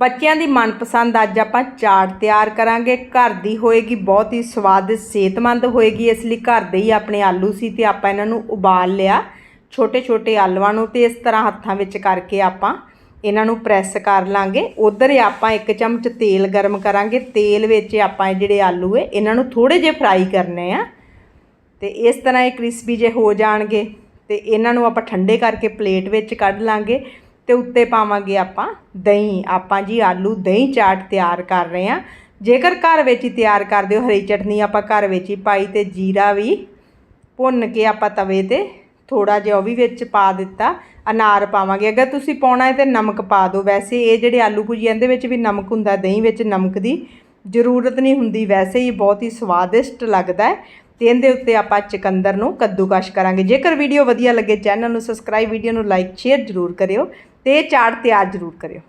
ਬੱਚਿਆਂ ਦੀ ਮਨਪਸੰਦ ਅੱਜ ਆਪਾਂ ਚਾਟ ਤਿਆਰ ਕਰਾਂਗੇ। ਘਰ ਦੀ ਹੋਏਗੀ ਬਹੁਤ ਹੀ ਸਵਾਦਿਸ਼ਟ, ਸਿਹਤਮੰਦ ਹੋਏਗੀ। ਇਸ ਲਈ ਘਰ ਦੇ ਹੀ ਆਪਣੇ ਆਲੂ ਸੀ ਤੇ ਆਪਾਂ ਇਹਨਾਂ ਨੂੰ ਉਬਾਲ ਲਿਆ। ਛੋਟੇ ਛੋਟੇ ਆਲੂਆਂ ਨੂੰ ਤੇ ਇਸ ਤਰ੍ਹਾਂ ਹੱਥਾਂ ਵਿੱਚ ਕਰਕੇ ਆਪਾਂ ਇਹਨਾਂ ਨੂੰ ਪ੍ਰੈਸ ਕਰ ਲਾਂਗੇ। ਉਧਰ ਆਪਾਂ ਇੱਕ ਚਮਚ ਤੇਲ ਗਰਮ ਕਰਾਂਗੇ। ਤੇਲ ਵਿੱਚ ਆਪਾਂ ਇਹ ਜਿਹੜੇ ਆਲੂ ਏ ਇਹਨਾਂ ਨੂੰ ਥੋੜੇ ਜਿਹੇ ਫਰਾਈ ਕਰਨੇ ਆ। ਤੇ ਇਸ ਤਰ੍ਹਾਂ ਇਹ ਕ੍ਰਿਸਪੀ ਜੇ ਹੋ ਜਾਣਗੇ ਤੇ ਇਹਨਾਂ ਨੂੰ ਆਪਾਂ ਠੰਡੇ ਕਰਕੇ ਪਲੇਟ ਵਿੱਚ ਕੱਢ ਲਾਂਗੇ। ਤੇ ਉੱਤੇ ਪਾਵਾਂਗੇ ਆਪਾਂ ਦਹੀਂ। ਆਪਾਂ ਜੀ ਆਲੂ ਦਹੀਂ ਚਾਟ ਤਿਆਰ ਕਰ ਰਹੇ ਹਾਂ। ਜੇਕਰ ਘਰ ਵਿੱਚ ਹੀ ਤਿਆਰ ਕਰਦੇ ਹੋ, ਹਰੀ ਚਟਨੀ ਆਪਾਂ ਘਰ ਵਿੱਚ ਹੀ ਪਾਈ ਤੇ ਜੀਰਾ ਵੀ ਭੁੰਨ ਕੇ ਆਪਾਂ ਤਵੇ ਤੇ ਥੋੜਾ ਜਿਹਾ ਉਹ ਵੀ ਵਿੱਚ ਪਾ ਦਿੱਤਾ। ਅਨਾਰ ਪਾਵਾਂਗੇ। ਅਗਰ ਤੁਸੀਂ ਪਾਉਣਾ ਹੈ ਤੇ ਨਮਕ ਪਾ ਦਿਓ। ਵੈਸੇ ਇਹ ਜਿਹੜੇ ਆਲੂ ਭੁਜੀ ਇਹਦੇ ਵਿੱਚ ਵੀ ਨਮਕ ਹੁੰਦਾ, ਦਹੀਂ ਵਿੱਚ ਨਮਕ ਦੀ ਜ਼ਰੂਰਤ ਨਹੀਂ ਹੁੰਦੀ। ਵੈਸੇ ਹੀ ਬਹੁਤ ਹੀ ਸਵਾਦਿਸ਼ਟ ਲੱਗਦਾ ਹੈ ਤੇ ਇਹਦੇ ਉੱਤੇ ਆਪਾਂ ਚਕੰਦਰ ਨੂੰ ਕੱਦੂਕਸ਼ ਕਰਾਂਗੇ। ਜੇਕਰ ਵੀਡੀਓ ਵਧੀਆ ਲੱਗੇ, ਚੈਨਲ ਨੂੰ ਸਬਸਕ੍ਰਾਈਬ, ਵੀਡੀਓ ਨੂੰ ਲਾਈਕ, ਸ਼ੇਅਰ ਜ਼ਰੂਰ ਕਰਿਓ। ਤੇ ਇਹ ਚਾਟ ਤਿਆਰ ਜ਼ਰੂਰ ਕਰਿਓ।